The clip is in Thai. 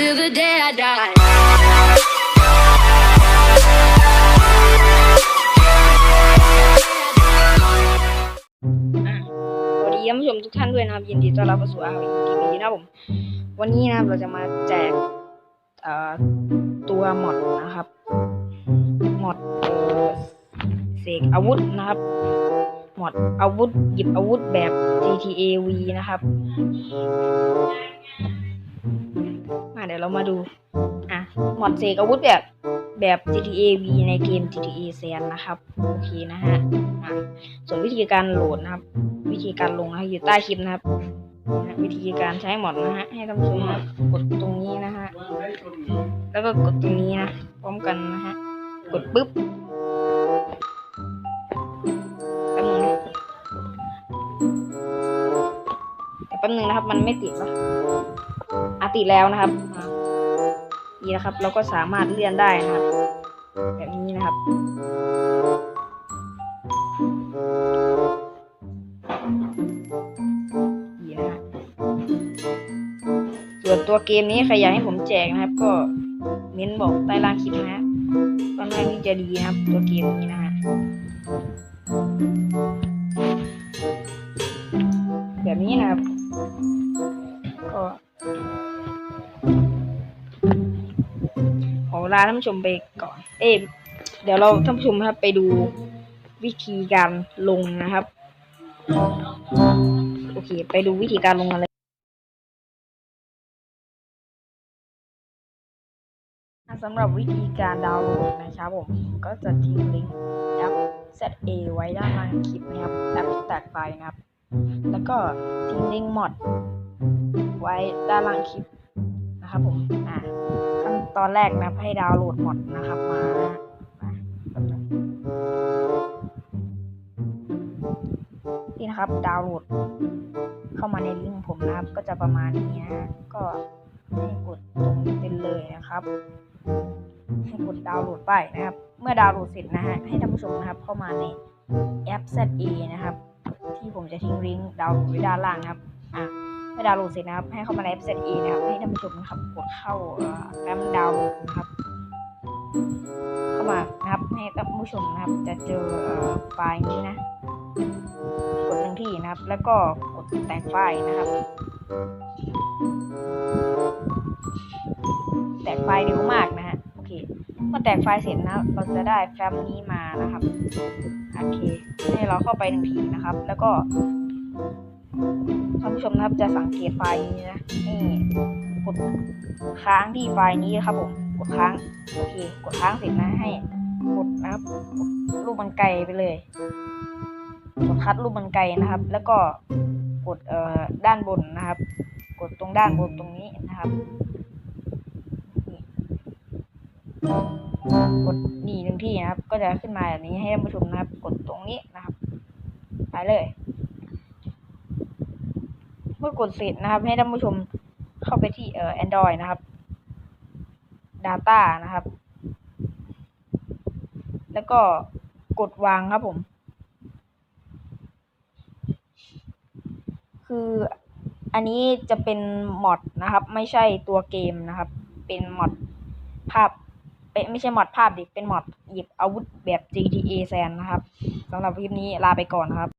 till the day I die. สวัสดีท่านผู้ชมทุกท่านด้วยนะครับ ยินดีต้อนรับเข้าสู่อาวีทีวีนะครับผม วันนี้นะครับเราจะมาแจกเอ่อตัวหมอดนะครับหมอดเอ่อเสกอาวุธนะครับหมอดอาวุธหยิบอาวุธแบบ GTA V นะครับ ยวเรามาดู อะมอดเสกอาวุธแบบแบบ GTA V ในเกม GTA San นะครับ โอเคนะฮะอะส่วนวิธีการโหลดนะครับ วิธีการลงนะอยู่ใต้คลิปนะครับนะฮะวิธีการใช้หมดนะฮะให้ท่านผู้ชมนะครับกดตรงนี้นะฮะแล้วก็กดตรงนี้นะ พร้อมกันนะฮะกดปุ๊บแป๊บนึงนะแต่แป๊บนึงนะครับ มันไม่ติดวะอะติดแล้วนะครับอะ นี่นะครับ เราก็สามารถเลื่อนได้นะครับ แบบนี้นะครับดีนะฮะส่วนตัวเกมนี้ใครอยากให้ผมแจกนะครับ ก็เม้นบอกใต้ล่างคลิปนะฮะค่อนข้างที่จะดีนะครับ ตัวเกมนี้นะฮะแบบนี้นะครับ ลาท่านผู้ชมไปก่อน เอ๊ะเดี๋ยวเราท่านผู้ชมครับไปดูวิธีการลงนะครับ โอเค ไปดูวิธีการลงกันเลยสำหรับวิธีการดาวน์โหลดนะครับผมก็จะทิ้งลิงก์แอป ZA ไว้ด้านล่างคลิปนะครับแอปแตกไฟนะครับ แล้วก็ทิ้งลิงก์มอดไว้ด้านล่างคลิปนะครับผมอะ ตอนแรกนะให้ดาวน์โหลดหมดนะครับมานี่นะครับ ดาวน์โหลด เข้ามาในลิงก์ผมนะครับ ก็จะประมาณนี้นะฮะก็ให้กดตรงนี้เป็นเลยนะครับให้กดดาวน์โหลดไปนะครับ เมื่อดาวน์โหลดเสร็จนะฮะให้ท่านผู้ชมนะครับ เข้ามาในแอป ZA นะครับ ที่ผมจะทิ้งลิงก์ดาวน์โหลดไว้ด้านล่างนะครับ อะเมื่อดาวน์โหลดเสร็จนะครับ ให้เข้ามาในแอป ZA นะครับ ให้ท่านผู้ชมนะครับกดเข้าเอ่อแฟ้มดาวน์โหลดนะครับ เข้ามานะครับให้ท่านผู้ชมนะครับ จะเจอไฟล์นี้นะ กดหนึ่งที่นะครับ แล้วก็กดแต่งไฟล์นะครับ แตกไฟล์เร็วมากนะฮะโอเคเมื่อแตกไฟล์เสร็จนะเราจะได้แฟ้มนี้มานะครับโอเคให้เราเข้าไปหนึ่งทีนะครับ แล้วก็ ท่านผู้ชมนะครับจะสังเกตไฟล์นี้นะนี่กดค้างที่ไฟล์นี้ครับผมกดค้างโอเค กดค้างเสร็จนะให้กดนะครับกดรูปมันไกลไปเลยกดคัดรูปมันไกลนะครับ แล้วก็กดเอ่อด้านบนนะครับ กดตรงด้านบนตรงนี้นะครับกดนี่หนึ่งที่นะครับ ก็จะขึ้นมาแบบนี้ให้ท่านผู้ชมนะครับ กดตรงนี้นะครับ ไปเลย เมื่อกดเสร็จนะครับ ให้ท่านผู้ชมเข้าไปที่เอ่อ Android นะครับ Data นะครับ แล้วก็กดวางครับผม คืออันนี้จะเป็นมอดนะครับ ไม่ใช่ตัวเกมนะครับ เป็นมอดภาพเป็นไม่ใช่มอดภาพดิเป็นมอดหยิบอาวุธแบบ GTA San นะครับสำหรับคลิปนี้ลาไปก่อนนะครับ